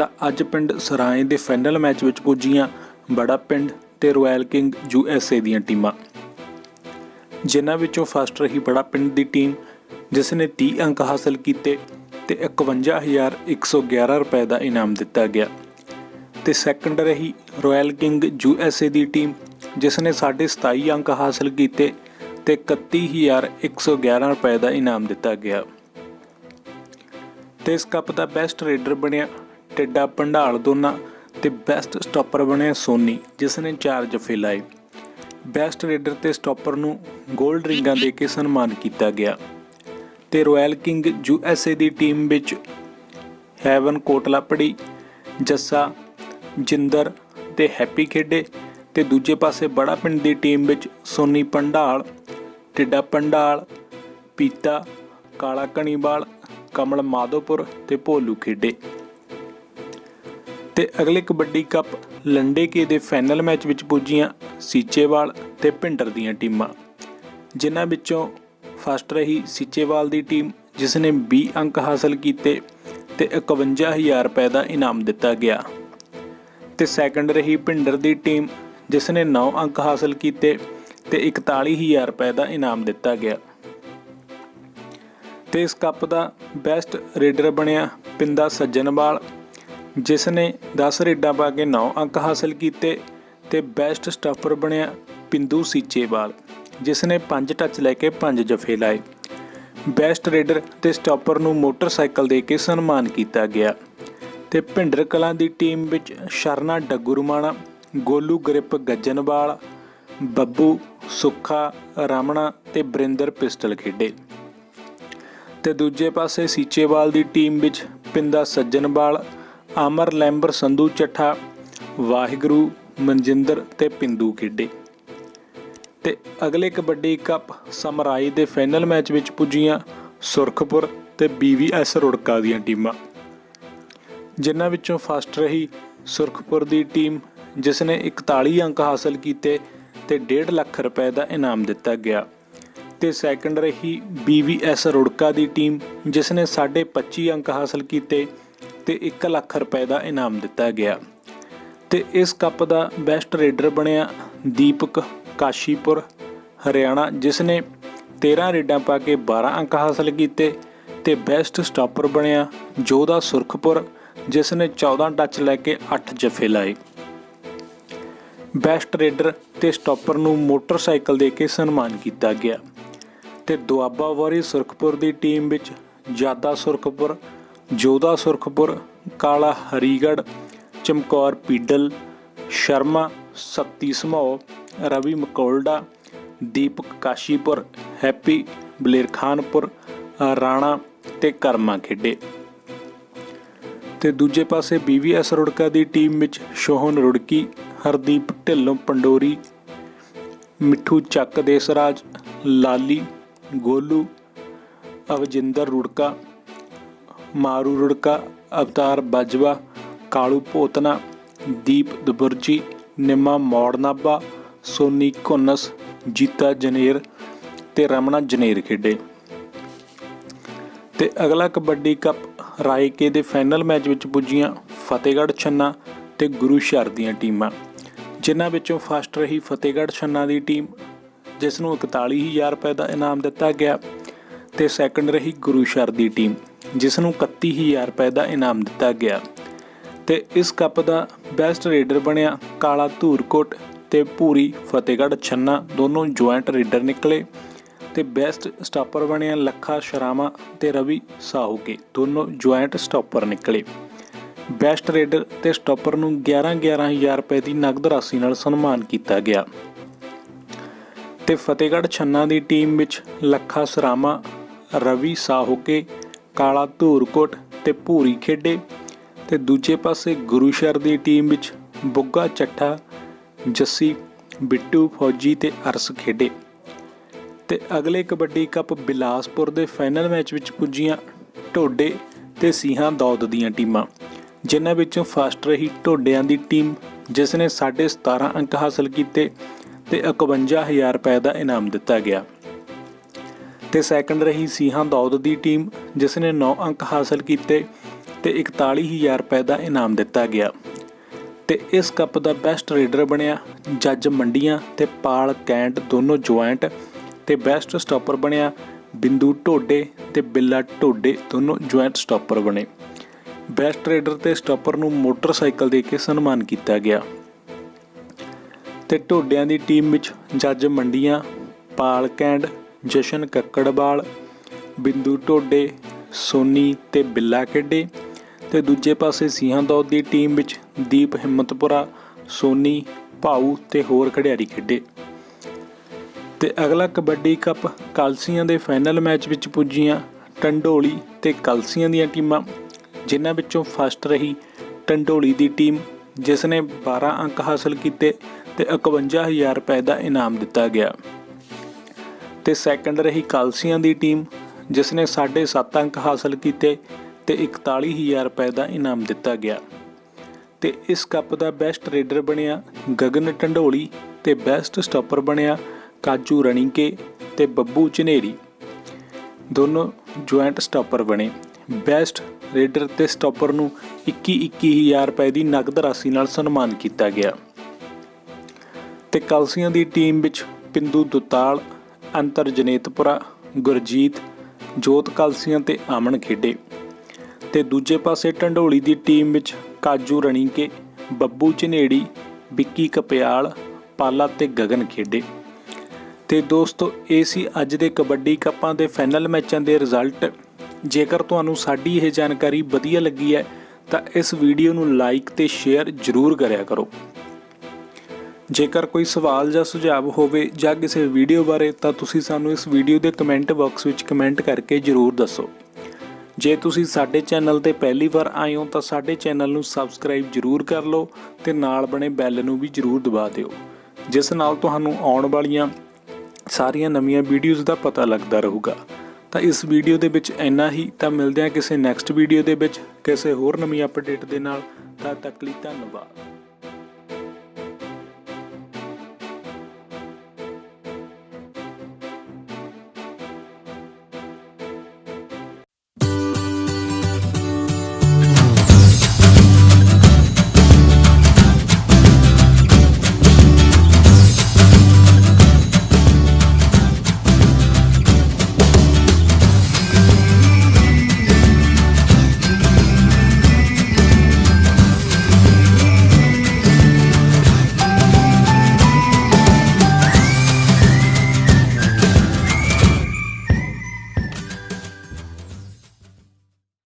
ਤਾਂ ਅੱਜ ਪਿੰਡ ਸਰਾਏ ਦੇ ਫਾਈਨਲ ਮੈਚ ਵਿੱਚ ਪੁੱਜੀਆਂ ਬੜਾ ਪਿੰਡ ਤੇ royal king U S A ਦੀਆਂ ਟੀਮਾਂ। ਜਿਨ੍ਹਾਂ ਵਿੱਚੋਂ ਫਸਟ ਰਹੀ ਬੜਾ ਪਿੰਡ ਦੀ ਟੀਮ, ਜਿਸ ਨੇ 30 ਅੰਕ ਹਾਸਲ ਕੀਤੇ ਤੇ 51111 ਰੁਪਏ ਦਾ ਇਨਾਮ ਦਿੱਤਾ ਗਿਆ। ਤੇ ਸੈਕੰਡ ਰਹੀ royal king U S A the team, ਜਿਸ ਨੇ 27 ਅੰਕ ਹਾਸਲ ਕੀਤੇ ਤੇ 31111 ਰੁਪਏ ਦਾ ਇਨਾਮ ਦਿੱਤਾ ਗਿਆ। ਤੇ ਇਸ ਕੱਪ ਦਾ ਬੈਸਟ ਰੇਡਰ ਬਣਿਆ ਟਿੱਡਾ ਭੰਡਾਲ ਦੋਨਾਂ ਤੇ ਬੈਸਟ ਸਟਾਪਰ ਬਣਿਆ ਸੋਨੀ, ਜਿਸ ਨੇ ਚਾਰ ਜਫੇ ਲਾਏ। ਬੈਸਟ ਰੇਡਰ ਤੇ ਸਟਾਪਰ ਨੂੰ 골ਡ ਰਿੰਗਾਂ ਦੇ ਕੇ ਸਨਮਾਨ ਕੀਤਾ ਗਿਆ। ਤੇ Royal King U S A the team ਵਿੱਚ ਹੈਵਨ ਕੋਟਲਾਪੜੀ, ਜੱਸਾ, ਜਿੰਦਰ ਤੇ ਹੈਪੀ ਖੇਡੇ। ਤੇ ਦੂਜੇ ਪਾਸੇ ਬੜਾ ਪਿੰਡ ਦੀ ਟੀਮ ਵਿੱਚ ਸੋਨੀ ਪੰਡਾਲ ਟਿੱਡਾ ਪੰਡਾਲ ਪੀਤਾ ਕਾਲਾ ਕਣੀਵਾਲ ਕਮਲ ਮਾਧੋਪੁਰ ਤੇ ਭੋਲੂ ਖੇਡੇ। ਤੇ ਅਗਲੇ ਕਬੱਡੀ ਕੱਪ ਲੰਡੇਕੇ ਦੇ ਫਾਈਨਲ ਮੈਚ ਵਿੱਚ ਪੁੱਜੀਆਂ ਸੀਚੇਵਾਲ ਤੇ ਭਿੰਡਰ ਦੀਆਂ ਟੀਮਾਂ। ਜਿਨ੍ਹਾਂ ਵਿੱਚੋਂ ਫਸਟ ਰਹੀ ਸੀਚੇਵਾਲ ਦੀ ਟੀਮ, ਜਿਸ ਨੇ 20 ਅੰਕ ਹਾਸਲ ਕੀਤੇ ਤੇ 51000 ਰੁਪਏ ਦਾ ਇਨਾਮ ਦਿੱਤਾ ਗਿਆ। ਤੇ ਸੈਕੰਡ ਰਹੀ ਭਿੰਡਰ ਦੀ ਟੀਮ, ਜਿਸ ਨੇ 9 ਅੰਕ ਹਾਸਲ ਕੀਤੇ ਤੇ 41000 ਰੁਪਏ ਦਾ ਇਨਾਮ ਦਿੱਤਾ ਗਿਆ। ਤੇ ਇਸ ਕੱਪ ਦਾ ਬੈਸਟ ਰੇਡਰ ਬਣਿਆ ਪਿੰਦਾ ਸੱਜਣਵਾਲ ਜਿਸ ਨੇ 10 ਰੇਡਾਂ ਪਾ ਕੇ 9 ਅੰਕ ਹਾਸਲ ਕੀਤੇ ਤੇ ਬੈਸਟ ਸਟਾਫਰ ਬਣਿਆ ਪਿੰਦੂ ਸੀਚੇਵਾਲ ਜਿਸ ਨੇ 5 ਟੱਚ ਲੈ ਕੇ 5 ਜਫੇ ਲਾਏ। ਬੈਸਟ ਰੇਡਰ ਤੇ ਸਟਾਪਰ ਨੂੰ ਮੋਟਰਸਾਈਕਲ ਦੇ ਕੇ ਸਨਮਾਨ ਕੀਤਾ ਗਿਆ ਤੇ ਭਿੰਡਰ ਕਲਾਂ ਦੀ ਟੀਮ ਵਿੱਚ ਸ਼ਰਨਾ ਡੱਗੂਰਮਾਣਾ, ਗੋਲੂ ਗ੍ਰਿਪ ਗੱਜਨਵਾਲ, ਬੱਬੂ ਸੁੱਖਾ, ਰਾਮਣਾ ਤੇ ਬਰਿੰਦਰ ਪਿਸਟਲ ਖੇਡੇ। ਤੇ ਦੂਜੇ ਪਾਸੇ ਸੀਚੇਵਾਲ ਦੀ ਟੀਮ ਵਿੱਚ ਪਿੰਦਾ ਸੱਜਣਵਾਲ ਅਮਰ ਲੈਂਬਰ ਸੰਧੂ ਚੱਠਾ, ਵਾਹਿਗੁਰੂ ਮਨਜਿੰਦਰ ਤੇ ਪਿੰਦੂ ਖੇਡੇ। ਤੇ ਅਗਲੇ ਕਬੱਡੀ ਕੱਪ ਸਮਰਾਈ ਦੇ ਫਾਈਨਲ ਮੈਚ ਵਿੱਚ ਪੁੱਜੀਆਂ ਸੁਰਖਪੁਰ ਤੇ BVS ਰੁੜਕਾ ਦੀਆਂ ਟੀਮਾਂ। ਜਿਨ੍ਹਾਂ ਵਿੱਚੋਂ ਫਸਟ ਰਹੀ ਸੁਰਖਪੁਰ ਦੀ ਟੀਮ ਜਿਸ ਨੇ 41 ਅੰਕ ਹਾਸਲ ਕੀਤੇ ਤੇ 1.5 ਲੱਖ ਰੁਪਏ ਦਾ ਇਨਾਮ ਦਿੱਤਾ ਗਿਆ। ਤੇ ਸੈਕੰਡ ਰਹੀ BVS ਰੁੜਕਾ ਦੀ ਟੀਮ ਜਿਸ ਨੇ 25 ਅੰਕ ਹਾਸਲ ਕੀਤੇ ਤੇ 1 ਲੱਖ ਰੁਪਏ ਦਾ ਇਨਾਮ ਦਿੱਤਾ ਗਿਆ। ਤੇ ਇਸ ਕੱਪ ਦਾ ਬੈਸਟ ਰੇਡਰ ਬਣਿਆ ਦੀਪਕ ਕਾਸ਼ੀਪੁਰ, ਹਰਿਆਣਾ ਜਿਸ ਨੇ 13 ਰੇਡਾਂ ਪਾ ਕੇ 12 ਅੰਕ ਹਾਸਲ ਕੀਤੇ ਤੇ ਬੈਸਟ ਸਟਾਪਰ ਬਣਿਆ ਜੋਧਾ ਸੁਰਖਪੁਰ ਜਿਸ ਨੇ 14 ਟੱਚ ਲੈ ਕੇ 8 ਜਫੇ ਲਾਏ। ਬੈਸਟ ਰੇਡਰ ਤੇ ਸਟਾਪਰ ਨੂੰ ਮੋਟਰਸਾਈਕਲ ਦੇ ਕੇ ਸਨਮਾਨ ਕੀਤਾ ਗਿਆ। ਤੇ ਦੁਆਬਾ ਵਾਰੀ ਸੁਰਖਪੁਰ ਦੀ ਟੀਮ ਵਿੱਚ ਜਾਦਾ ਸੁਰਖਪੁਰ ਜੋਧਾ ਸੁਰਖਪੁਰ, ਕਾਲਾ ਹਰੀਗੜ ਚਮਕੌਰ ਪੀਡਲ, ਸ਼ਰਮਾ ਸੱਤੀ ਸਮੋ ਰਵੀ ਮਕੌਲਡਾ, ਦੀਪਕ ਕਾਸ਼ੀਪੁਰ, ਹੈਪੀ ਬਲੇਰਖਾਨਪੁਰ, ਰਾਣਾ ਤੇ ਕਰਮਾ ਖੇਡੇ। ਤੇ ਦੂਜੇ ਪਾਸੇ BVS ਰੁੜਕਾ ਦੀ ਟੀਮ ਵਿੱਚ ਸ਼ੋਹਨ ਰੁੜਕੀ, ਹਰਦੀਪ ਢਿੱਲੋਂ ਪੰਡੋਰੀ, ਮਿੱਠੂ ਚੱਕ ਦੇਸਰਾਜ, ਲਾਲੀ, ਗੋਲੂ, ਅਵਜਿੰਦਰ ਰੁੜਕਾ ਮਾਰੂ ਰੁੜਕਾ, ਅਵਤਾਰ ਬਾਜਵਾ, ਕਾਲੂ ਪੋਤਨਾ, ਦੀਪ ਦਬੁਰਜੀ, ਨਿਮਾ ਮੌੜਨਾਬਾ ਸੋਨੀ ਕੋਨਸ ਜੀਤਾ ਜਨੇਰ ਤੇ ਰਮਣਾ ਜਨੇਰ ਖੇਡੇ। ਤੇ ਅਗਲਾ ਕਬੱਡੀ ਕੱਪ ਰਾਏਕੇ ਦੇ ਫਾਈਨਲ ਮੈਚ ਵਿੱਚ ਪੁੱਜੀਆਂ ਫਤਿਹਗੜ੍ਹ ਛੰਨਾ ਤੇ ਗੁਰੂ ਸ਼ਰ ਦੀਆਂ ਟੀਮਾਂ। ਜਿਨ੍ਹਾਂ ਵਿੱਚੋਂ ਫਸਟ ਰਹੀ ਫਤਿਹਗੜ੍ਹ ਛੰਨਾ ਦੀ ਟੀਮ ਜਿਸ ਨੂੰ 41000 ਰੁਪਏ ਦਾ ਇਨਾਮ ਦਿੱਤਾ ਗਿਆ, ਤੇ ਸੈਕੰਡ ਰਹੀ ਗੁਰੂ ਸ਼ਰ ਦੀ ਟੀਮ। ਜਿਸ ਨੂੰ 31000 ਰੁਪਏ ਦਾ ਇਨਾਮ ਦਿੱਤਾ ਗਿਆ ਤੇ ਇਸ ਕੱਪ ਦਾ ਬੈਸਟ ਰੇਡਰ ਬਣਿਆ ਕਾਲਾ ਧੂਰਕੋਟ ਤੇ ਪੂਰੀ ਫਤਿਹਗੜ੍ਹ ਛੰਨਾ ਦੋਨੋਂ ਜੁਆਇੰਟ ਰੇਡਰ ਨਿਕਲੇ ਤੇ ਬੈਸਟ ਸਟਾਪਰ ਬਣਿਆ ਲੱਖਾ ਸ਼ਰਾਮਾ ਤੇ ਰਵੀ ਸਾਹੂਕੇ, ਦੋਨੋਂ ਜੁਆਇੰਟ ਸਟਾਪਰ ਨਿਕਲੇ। ਬੈਸਟ ਰੇਡਰ ਤੇ ਸਟਾਪਰ ਨੂੰ 11 11000 ਰੁਪਏ ਦੀ ਨਗਦ ਰਾਸ਼ੀ ਨਾਲ ਸਨਮਾਨ ਕੀਤਾ ਗਿਆ। ਤੇ ਫਤਿਹਗੜ੍ਹ ਛੰਨਾ ਦੀ ਟੀਮ ਵਿੱਚ ਲੱਖਾ ਸਰਾਮਾ, ਰਵੀ ਸਾਹੂਕੇ ਕਾਲਾ ਧੂਰਕੋਟ ਤੇ ਭੂਰੀ ਖੇਡੇ ਤੇ ਦੂਜੇ ਪਾਸੇ ਗੁਰੂਸ਼ਰ ਦੀ ਟੀਮ ਵਿੱਚ ਬੁੱਗਾ, ਚੱਠਾ, ਜੱਸੀ, ਬਿੱਟੂ, ਫੌਜੀ ਤੇ ਅਰਸ ਖੇਡੇ। ਤੇ ਅਗਲੇ ਕਬੱਡੀ ਕੱਪ ਬਿਲਾਸਪੁਰ ਦੇ ਫਾਈਨਲ ਮੈਚ ਵਿੱਚ ਪੁੱਜੀਆਂ ਢੋਡੇ ਤੇ ਸੀਹਾਂ ਦੌਦ ਦੀਆਂ ਟੀਮਾਂ, ਜਿਨ੍ਹਾਂ ਵਿੱਚੋਂ ਫਾਸਟ ਰਹੀ ਢੋਡਿਆਂ ਦੀ ਟੀਮ, ਜਿਸ ਨੇ 17.5 ਅੰਕ ਹਾਸਲ ਕੀਤੇ ਤੇ 51000 ਰੁਪਏ ਦਾ ਇਨਾਮ ਦਿੱਤਾ ਗਿਆ। ਤੇ ਸੈਕੰਡ ਰਹੀ ਸੀਹਾਂ ਦੌਦ ਦੀ ਟੀਮ ਜਿਸ ਨੇ 9 ਅੰਕ ਹਾਸਲ ਕੀਤੇ ਤੇ 41000 ਰੁਪਏ ਦਾ ਇਨਾਮ ਦਿੱਤਾ ਗਿਆ। ਤੇ ਇਸ ਕੱਪ ਦਾ ਬੈਸਟ ਰੇਡਰ ਬਣਿਆ ਜੱਜ ਮੰਡੀਆਂ ਤੇ ਪਾਲ ਕੈਂਟ ਦੋਨੋਂ ਜੁਆਇੰਟ ਤੇ ਬੈਸਟ ਸਟਾਪਰ ਬਣਿਆ ਬਿੰਦੂ ਢੋਡੇ ਤੇ ਬਿੱਲਾ ਢੋਡੇ ਦੋਨੋਂ ਜੁਆਇੰਟ ਸਟਾਪਰ ਬਣੇ। ਬੈਸਟ ਰੇਡਰ ਤੇ ਸਟਾਪਰ ਨੂੰ ਮੋਟਰਸਾਈਕਲ ਦੇ ਕੇ ਸਨਮਾਨ ਕੀਤਾ ਗਿਆ। ਤੇ ਢੋਡਿਆਂ ਦੀ ਟੀਮ ਵਿੱਚ ਜੱਜ ਮੰਡੀਆਂ, ਪਾਲ ਕੈਂਡ ਜਸ਼ਨ ਕੱਕੜਵਾਲ ਬਿੰਦੂ ਟੋਡੇ ਸੋਨੀ ਤੇ ਬਿੱਲਾ ਖੇਡੇ ਤੇ ਦੂਜੇ ਪਾਸੇ ਸੀਹਾਂ ਦੌਦ ਦੀ ਟੀਮ ਵਿੱਚ ਦੀਪ ਹਿੰਮਤਪੁਰਾ, ਸੋਨੀ, ਭਾਊ ਤੇ ਹੋਰ ਖਿਡਾਰੀ ਖੇਡੇ। ਤੇ ਅਗਲਾ ਕਬੱਡੀ ਕੱਪ ਕਲਸੀਆਂ ਦੇ ਫਾਈਨਲ ਮੈਚ ਵਿੱਚ ਪੁੱਜੀਆਂ ਟੰਡੋਲੀ ਤੇ ਕਲਸੀਆਂ ਦੀਆਂ ਟੀਮਾਂ, ਜਿਨ੍ਹਾਂ ਵਿੱਚੋਂ ਫਸਟ ਰਹੀ ਟੰਡੋਲੀ ਦੀ ਟੀਮ, ਜਿਸ ਨੇ 12 ਅੰਕ ਹਾਸਲ ਕੀਤੇ ਤੇ 51000 ਰੁਪਏ ਦਾ ਇਨਾਮ ਦਿੱਤਾ ਗਿਆ। ਤੇ ਸੈਕੰਡ ਰਹੀ ਕਲਸੀਆਂ ਦੀ ਟੀਮ ਜਿਸ ਨੇ 7.5 ਅੰਕ ਹਾਸਲ ਕੀਤੇ ਤੇ 41000 ਰੁਪਏ ਦਾ ਇਨਾਮ ਦਿੱਤਾ ਗਿਆ। ਤੇ ਇਸ ਕੱਪ ਦਾ ਬੈਸਟ ਰੇਡਰ ਬਣਿਆ ਗਗਨ ਢੰਡੋਲੀ ਤੇ ਬੈਸਟ ਸਟਾਪਰ ਬਣਿਆ ਕਾਜੂ ਰਣੀਕੇ ਤੇ ਬੱਬੂ ਚਨੇਰੀ ਦੋਨੋਂ ਜੁਆਇੰਟ ਸਟਾਪਰ ਬਣੇ। ਬੈਸਟ ਰੇਡਰ ਤੇ ਸਟਾਪਰ ਨੂੰ 21 21000 ਰੁਪਏ ਦੀ ਨਗਦ ਰਾਸ਼ੀ ਨਾਲ ਸਨਮਾਨ ਕੀਤਾ ਗਿਆ। ਤੇ ਕਲਸੀਆਂ ਦੀ ਟੀਮ ਵਿੱਚ ਪਿੰਦੂ ਦੁਤਾਲ ਅੰਤਰ ਜਨੇਤਪੁਰਾ ਗੁਰਜੀਤ, ਜੋਤ ਕਲਸੀਆਂ ਤੇ ਆਮਨ ਖੇਡੇ। ਤੇ ਦੂਜੇ ਪਾਸੇ ਢੰਡੋਲੀ ਦੀ ਟੀਮ ਵਿੱਚ ਕਾਜੂ ਰਣੀਕੇ, ਬੱਬੂ ਚਨੇੜੀ ਵਿੱਕੀ ਕਪਿਆਲ, ਪਾਲਾ ਤੇ ਗਗਨ ਖੇਡੇ। ਤੇ ਦੋਸਤੋ, ਇਹ ਸੀ ਅੱਜ ਦੇ ਕਬੱਡੀ ਕੱਪਾਂ ਦੇ ਫਾਈਨਲ ਮੈਚਾਂ ਦੇ ਰਿਜ਼ਲਟ। ਜੇਕਰ ਤੁਹਾਨੂੰ ਸਾਡੀ ਇਹ ਜਾਣਕਾਰੀ ਵਧੀਆ ਲੱਗੀ ਹੈ, ਤਾਂ ਇਸ ਵੀਡੀਓ ਨੂੰ ਲਾਈਕ ਤੇ ਸ਼ੇਅਰ ਜ਼ਰੂਰ ਕਰਿਆ ਕਰੋ। ਜੇਕਰ ਕੋਈ ਸਵਾਲ ਜਾਂ ਸੁਝਾਅ ਹੋਵੇ ਜਾਂ ਕਿਸੇ ਵੀਡੀਓ ਬਾਰੇ, ਤਾਂ ਤੁਸੀਂ ਸਾਨੂੰ ਇਸ ਵੀਡੀਓ ਦੇ ਕਮੈਂਟ ਬਾਕਸ ਵਿੱਚ ਕਮੈਂਟ ਕਰਕੇ ਜ਼ਰੂਰ ਦੱਸੋ। ਜੇ ਤੁਸੀਂ ਸਾਡੇ ਚੈਨਲ ਤੇ ਪਹਿਲੀ ਵਾਰ ਆਏ ਹੋ, ਤਾਂ ਸਾਡੇ ਚੈਨਲ ਨੂੰ ਸਬਸਕ੍ਰਾਈਬ ਜ਼ਰੂਰ ਕਰ ਲਓ ਤੇ ਨਾਲ ਬਣੇ ਬੈਲ ਨੂੰ ਵੀ ਜ਼ਰੂਰ ਦਬਾ ਦਿਓ। ਜਿਸ ਨਾਲ ਤੁਹਾਨੂੰ ਆਉਣ ਵਾਲੀਆਂ ਸਾਰੀਆਂ ਨਵੀਆਂ ਵੀਡੀਓਜ਼ ਦਾ ਪਤਾ ਲੱਗਦਾ ਰਹੂਗਾ। ਤਾਂ ਇਸ ਵੀਡੀਓ ਦੇ ਵਿੱਚ ਇੰਨਾ ਹੀ। ਤਾਂ ਮਿਲਦੇ ਹਾਂ ਕਿਸੇ ਨੈਕਸਟ ਵੀਡੀਓ ਦੇ ਵਿੱਚ, ਕਿਸੇ ਹੋਰ ਨਵੀਂ ਅਪਡੇਟ ਦੇ ਨਾਲ। ਤਦ ਤੱਕ ਲਈ ਧੰਨਵਾਦ।